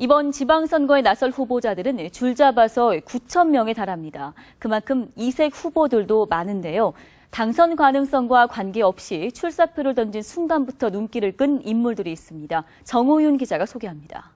이번 지방선거에 나설 후보자들은 줄 잡아서 9천 명에 달합니다. 그만큼 이색 후보들도 많은데요. 당선 가능성과 관계없이 출사표를 던진 순간부터 눈길을 끈 인물들이 있습니다. 정호윤 기자가 소개합니다.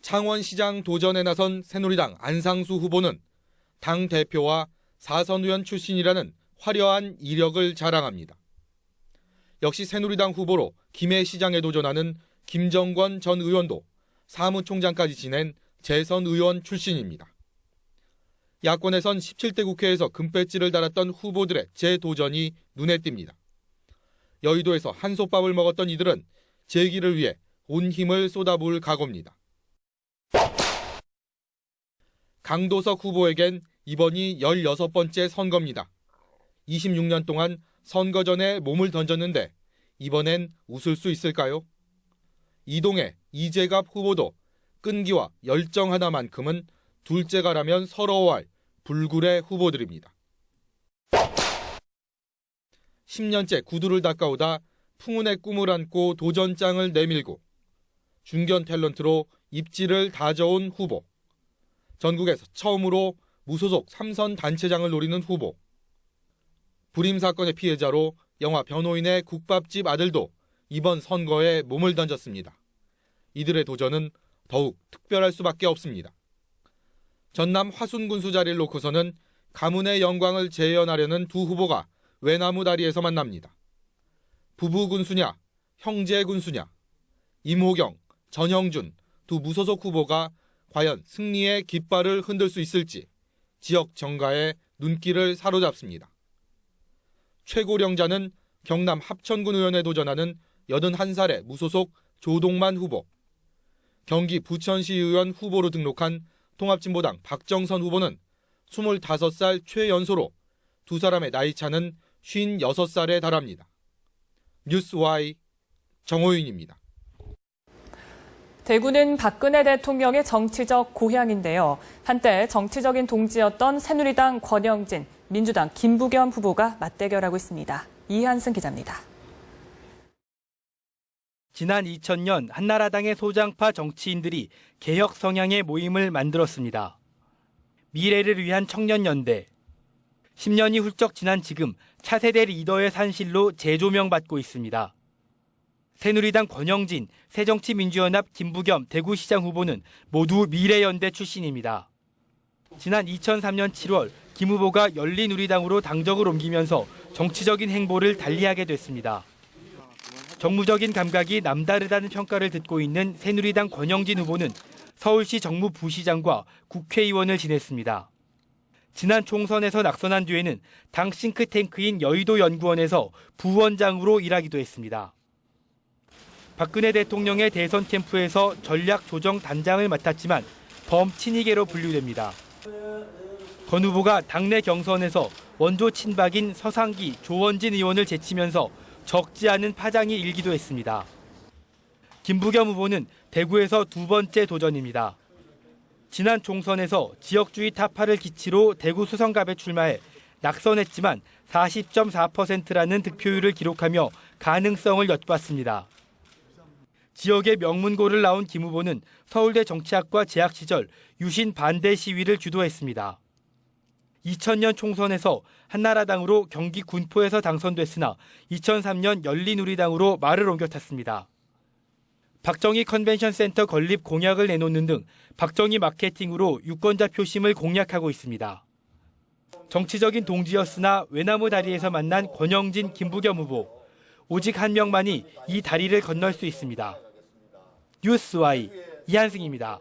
창원시장 도전에 나선 새누리당 안상수 후보는 당 대표와 사선 의원 출신이라는 화려한 이력을 자랑합니다. 역시 새누리당 후보로 김해 시장에 도전하는 김정권 전 의원도 사무총장까지 지낸 재선 의원 출신입니다. 야권에선 17대 국회에서 금배지를 달았던 후보들의 재도전이 눈에 띕니다. 여의도에서 한솥밥을 먹었던 이들은 재기를 위해 온 힘을 쏟아부을 각오입니다. 강도석 후보에겐 이번이 16번째 선거입니다. 26년 동안 선거 전에 몸을 던졌는데 이번엔 웃을 수 있을까요? 이동의 이재갑 후보도 끈기와 열정 하나만큼은 둘째가라면 서러워할 불굴의 후보들입니다. 10년째 구두를 닦아오다 풍운의 꿈을 안고 도전장을 내밀고 중견 탤런트로 입지를 다져온 후보. 전국에서 처음으로 무소속 삼선 단체장을 노리는 후보. 불임 사건의 피해자로 영화 변호인의 국밥집 아들도 이번 선거에 몸을 던졌습니다. 이들의 도전은 더욱 특별할 수밖에 없습니다. 전남 화순군수 자리를 놓고서는 가문의 영광을 재현하려는 두 후보가 외나무 다리에서 만납니다. 부부 군수냐, 형제 군수냐, 임호경, 전형준 두 무소속 후보가 과연 승리의 깃발을 흔들 수 있을지 지역 정가의 눈길을 사로잡습니다. 최고령자는 경남 합천군 의원에 도전하는 81살의 무소속 조동만 후보, 경기 부천시 의원 후보로 등록한 통합진보당 박정선 후보는 25살 최연소로 두 사람의 나이 차는 56살에 달합니다. 뉴스와이 정호윤입니다. 대구는 박근혜 대통령의 정치적 고향인데요. 한때 정치적인 동지였던 새누리당 권영진, 민주당 김부겸 후보가 맞대결하고 있습니다. 이한승 기자입니다. 지난 2000년 한나라당의 소장파 정치인들이 개혁 성향의 모임을 만들었습니다. 미래를 위한 청년연대. 10년이 훌쩍 지난 지금 차세대 리더의 산실로 재조명받고 있습니다. 새누리당 권영진, 새정치민주연합 김부겸 대구시장 후보는 모두 미래연대 출신입니다. 지난 2003년 7월 김 후보가 열린우리당으로 당적을 옮기면서 정치적인 행보를 달리하게 됐습니다. 정무적인 감각이 남다르다는 평가를 듣고 있는 새누리당 권영진 후보는 서울시 정무부시장과 국회의원을 지냈습니다. 지난 총선에서 낙선한 뒤에는 당 싱크탱크인 여의도 연구원에서 부원장으로 일하기도 했습니다. 박근혜 대통령의 대선 캠프에서 전략 조정 단장을 맡았지만 범친이계로 분류됩니다. 권 후보가 당내 경선에서 원조 친박인 서상기, 조원진 의원을 제치면서 적지 않은 파장이 일기도 했습니다. 김부겸 후보는 대구에서 두 번째 도전입니다. 지난 총선에서 지역주의 타파를 기치로 대구 수성갑에 출마해 낙선했지만 40.4%라는 득표율을 기록하며 가능성을 엿봤습니다. 지역의 명문고를 나온 김 후보는 서울대 정치학과 재학 시절 유신 반대 시위를 주도했습니다. 2000년 총선에서 한나라당으로 경기 군포에서 당선됐으나 2003년 열린우리당으로 말을 옮겨 탔습니다. 박정희 컨벤션 센터 건립 공약을 내놓는 등 박정희 마케팅으로 유권자 표심을 공략하고 있습니다. 정치적인 동지였으나 외나무 다리에서 만난 권영진, 김부겸 후보. 오직 한 명만이 이 다리를 건널 수 있습니다. 뉴스와이 이한승입니다.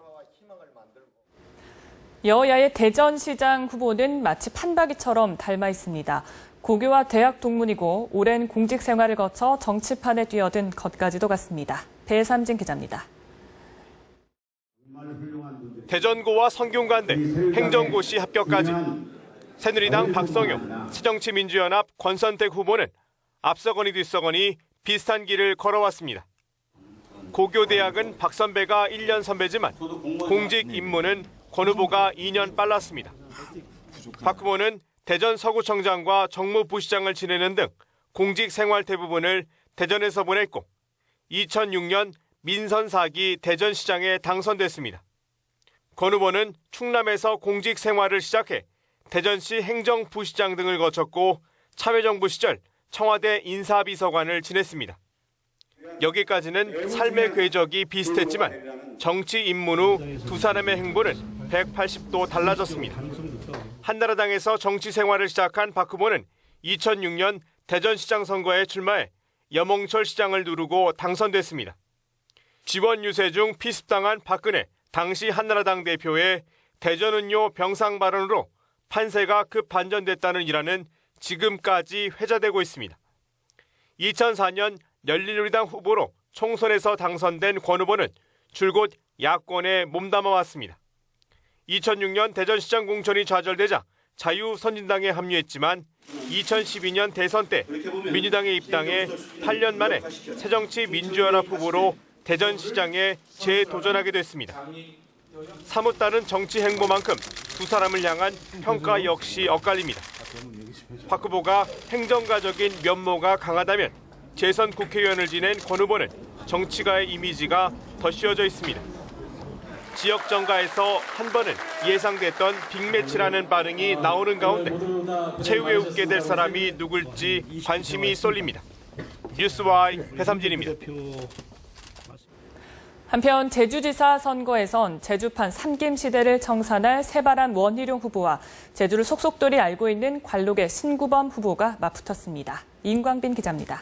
여야의 대전시장 후보는 마치 판박이처럼 닮아 있습니다. 고교와 대학 동문이고 오랜 공직 생활을 거쳐 정치판에 뛰어든 것까지도 같습니다. 배삼진 기자입니다. 대전고와 성균관대, 행정고시 합격까지 새누리당 박성용, 새정치민주연합 권선택 후보는 앞서거니 뒤서거니 비슷한 길을 걸어왔습니다. 고교대학은 박 선배가 1년 선배지만 공직 입문은 권 후보가 2년 빨랐습니다. 박 후보는 대전 서구청장과 정무부시장을 지내는 등 공직 생활 대부분을 대전에서 보냈고 2006년 민선 4기 대전시장에 당선됐습니다. 권 후보는 충남에서 공직 생활을 시작해 대전시 행정부시장 등을 거쳤고 참여정부 시절 청와대 인사비서관을 지냈습니다. 여기까지는 삶의 궤적이 비슷했지만 정치 입문 후 두 사람의 행보는 180도 달라졌습니다. 한나라당에서 정치 생활을 시작한 박 후보는 2006년 대전시장 선거에 출마해 여몽철 시장을 누르고 당선됐습니다. 지원 유세 중 피습당한 박근혜 당시 한나라당 대표의 대전은요 병상 발언으로 판세가 급 반전됐다는 일화는 지금까지 회자되고 있습니다. 2004년 열린우리당 후보로 총선에서 당선된 권 후보는 줄곧 야권에 몸담아 왔습니다. 2006년 대전시장 공천이 좌절되자 자유선진당에 합류했지만 2012년 대선 때 민주당에 입당해 8년 만에 새정치 민주연합 후보로 대전시장에 재도전하게 됐습니다. 사뭇 다른 정치 행보만큼 두 사람을 향한 평가 역시 엇갈립니다. 박 후보가 행정가적인 면모가 강하다면 재선 국회의원을 지낸 권 후보는 정치가의 이미지가 더 씌워져 있습니다. 지역 정가에서 한 번은 예상됐던 빅매치라는 반응이 나오는 가운데 최후에 웃게 될 사람이 누굴지 관심이 쏠립니다. 뉴스와이 배삼진입니다. 한편 제주지사 선거에선 제주판 삼김 시대를 청산할 새바람 원희룡 후보와 제주를 속속들이 알고 있는 관록의 신구범 후보가 맞붙었습니다. 임광빈 기자입니다.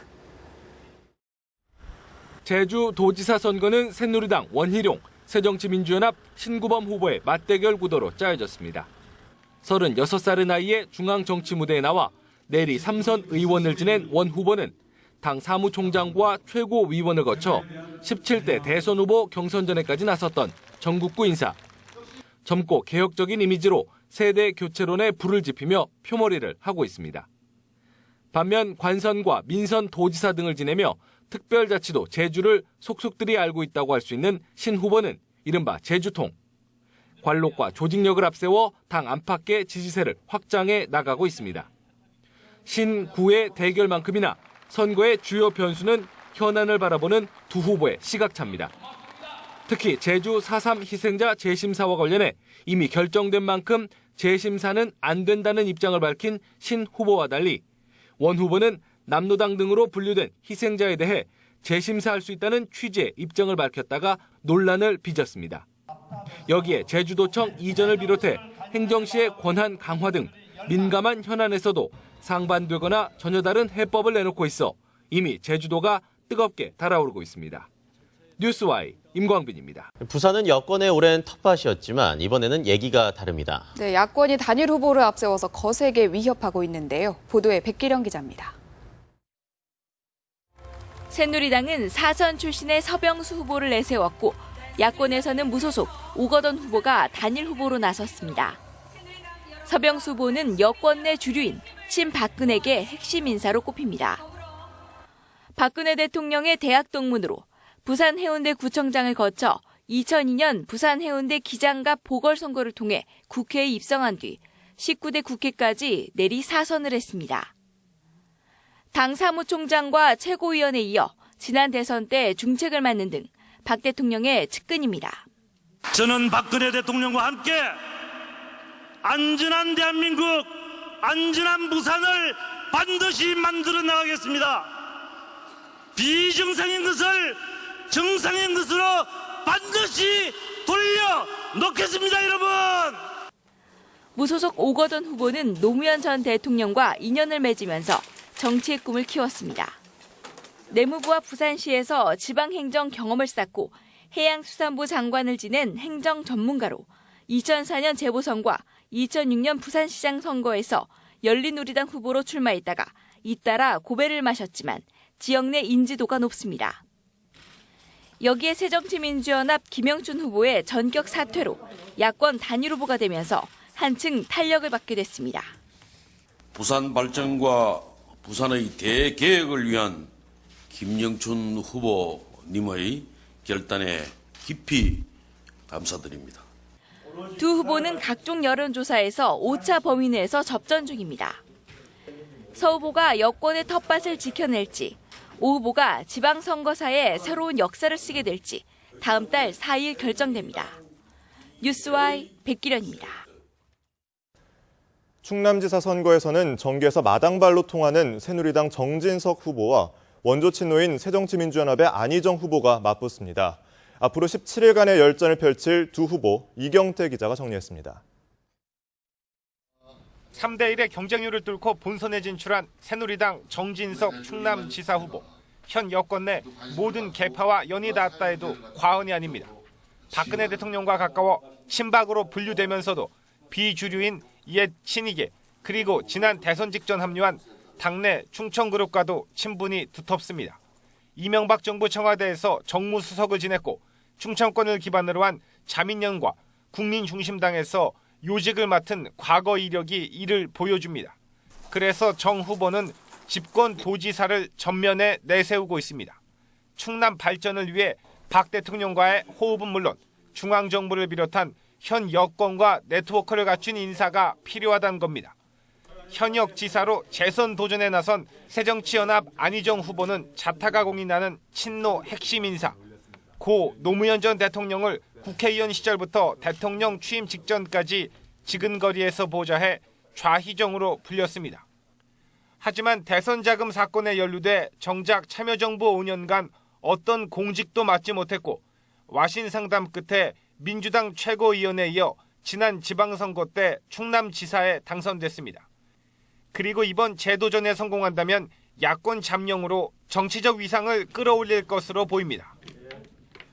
제주 도지사 선거는 새누리당 원희룡, 새정치민주연합 신구범 후보의 맞대결 구도로 짜여졌습니다. 36살의 나이에 중앙정치 무대에 나와 내리 삼선 의원을 지낸 원 후보는 당 사무총장과 최고위원을 거쳐 17대 대선 후보 경선전에까지 나섰던 전국구 인사. 젊고 개혁적인 이미지로 세대 교체론에 불을 지피며 표머리를 하고 있습니다. 반면 관선과 민선 도지사 등을 지내며 특별자치도 제주를 속속들이 알고 있다고 할 수 있는 신 후보는 이른바 제주통. 관록과 조직력을 앞세워 당 안팎의 지지세를 확장해 나가고 있습니다. 신구의 대결만큼이나 선거의 주요 변수는 현안을 바라보는 두 후보의 시각차입니다. 특히 제주 4.3 희생자 재심사와 관련해 이미 결정된 만큼 재심사는 안 된다는 입장을 밝힌 신 후보와 달리 원 후보는 남노당 등으로 분류된 희생자에 대해 재심사할 수 있다는 취지의 입장을 밝혔다가 논란을 빚었습니다. 여기에 제주도청 이전을 비롯해 행정시의 권한 강화 등 민감한 현안에서도 상반되거나 전혀 다른 해법을 내놓고 있어 이미 제주도가 뜨겁게 달아오르고 있습니다. 뉴스와이 임광빈입니다. 부산은 여권의 오랜 텃밭이었지만 이번에는 얘기가 다릅니다. 네, 야권이 단일 후보를 앞세워서 거세게 위협하고 있는데요. 보도에 백기령 기자입니다. 새누리당은 사선 출신의 서병수 후보를 내세웠고 야권에서는 무소속 오거돈 후보가 단일 후보로 나섰습니다. 서병수 후보는 여권 내 주류인 친박근혜계 핵심 인사로 꼽힙니다. 박근혜 대통령의 대학 동문으로 부산 해운대 구청장을 거쳐 2002년 부산 해운대 기장갑 보궐선거를 통해 국회에 입성한 뒤 19대 국회까지 내리 사선을 했습니다. 당 사무총장과 최고위원에 이어 지난 대선 때 중책을 맡는 등 박 대통령의 측근입니다. 저는 박근혜 대통령과 함께 안전한 대한민국, 안전한 부산을 반드시 만들어 나가겠습니다. 비정상인 것을 정상인 것으로 반드시 돌려 놓겠습니다, 여러분! 무소속 오거돈 후보는 노무현 전 대통령과 인연을 맺으면서 정치의 꿈을 키웠습니다. 내무부와 부산시에서 지방행정 경험을 쌓고 해양수산부 장관을 지낸 행정 전문가로 2004년 재보선과 2006년 부산시장 선거에서 열린우리당 후보로 출마했다가 잇따라 고배를 마셨지만 지역 내 인지도가 높습니다. 여기에 새정치민주연합 김영춘 후보의 전격 사퇴로 야권 단일 후보가 되면서 한층 탄력을 받게 됐습니다. 부산 발전과 부산의 대계획을 위한 김영춘 후보님의 결단에 깊이 감사드립니다. 두 후보는 각종 여론조사에서 5차 범위 내에서 접전 중입니다. 서 후보가 여권의 텃밭을 지켜낼지 오 후보가 지방선거사에 새로운 역사를 쓰게 될지 다음 달 4일 결정됩니다. 뉴스와이 백기련입니다. 충남지사 선거에서는 정계에서 마당발로 통하는 새누리당 정진석 후보와 원조 친노인 새정치민주연합의 안희정 후보가 맞붙습니다. 앞으로 17일간의 열전을 펼칠 두 후보 이경태 기자가 정리했습니다. 3대 1의 경쟁률을 뚫고 본선에 진출한 새누리당 정진석 충남지사 후보. 현 여권 내 모든 개파와 연이 닿았다 해도 과언이 아닙니다. 박근혜 대통령과 가까워 친박으로 분류되면서도 비주류인 옛 친이계 그리고 지난 대선 직전 합류한 당내 충청그룹과도 친분이 두텁습니다. 이명박 정부 청와대에서 정무수석을 지냈고 충청권을 기반으로 한 자민련과 국민중심당에서 요직을 맡은 과거 이력이 이를 보여줍니다. 그래서 정 후보는 집권 도지사를 전면에 내세우고 있습니다. 충남 발전을 위해 박 대통령과의 호흡은 물론 중앙정부를 비롯한 현 여권과 네트워크를 갖춘 인사가 필요하다는 겁니다. 현역 지사로 재선 도전에 나선 새정치연합 안희정 후보는 자타가공이 나는 친노 핵심 인사. 고 노무현 전 대통령을 국회의원 시절부터 대통령 취임 직전까지 지근거리에서 보좌해 좌희정으로 불렸습니다. 하지만 대선 자금 사건에 연루돼 정작 참여정부 5년간 어떤 공직도 맡지 못했고 와신 상담 끝에 민주당 최고위원에 이어 지난 지방선거 때 충남지사에 당선됐습니다. 그리고 이번 재도전에 성공한다면 야권 잠룡으로 정치적 위상을 끌어올릴 것으로 보입니다.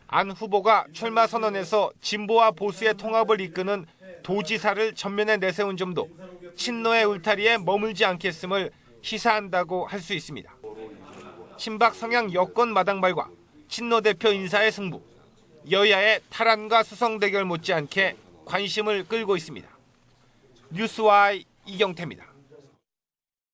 안 후보가 출마 선언에서 진보와 보수의 통합을 이끄는 도지사를 전면에 내세운 점도 친노의 울타리에 머물지 않겠음을 시사한다고 할 수 있습니다. 친박 성향 여권 마당발과 친노 대표 인사의 승부, 여야의 탈환과 수성 대결 못지않게 관심을 끌고 있습니다. 뉴스와이 이경태입니다.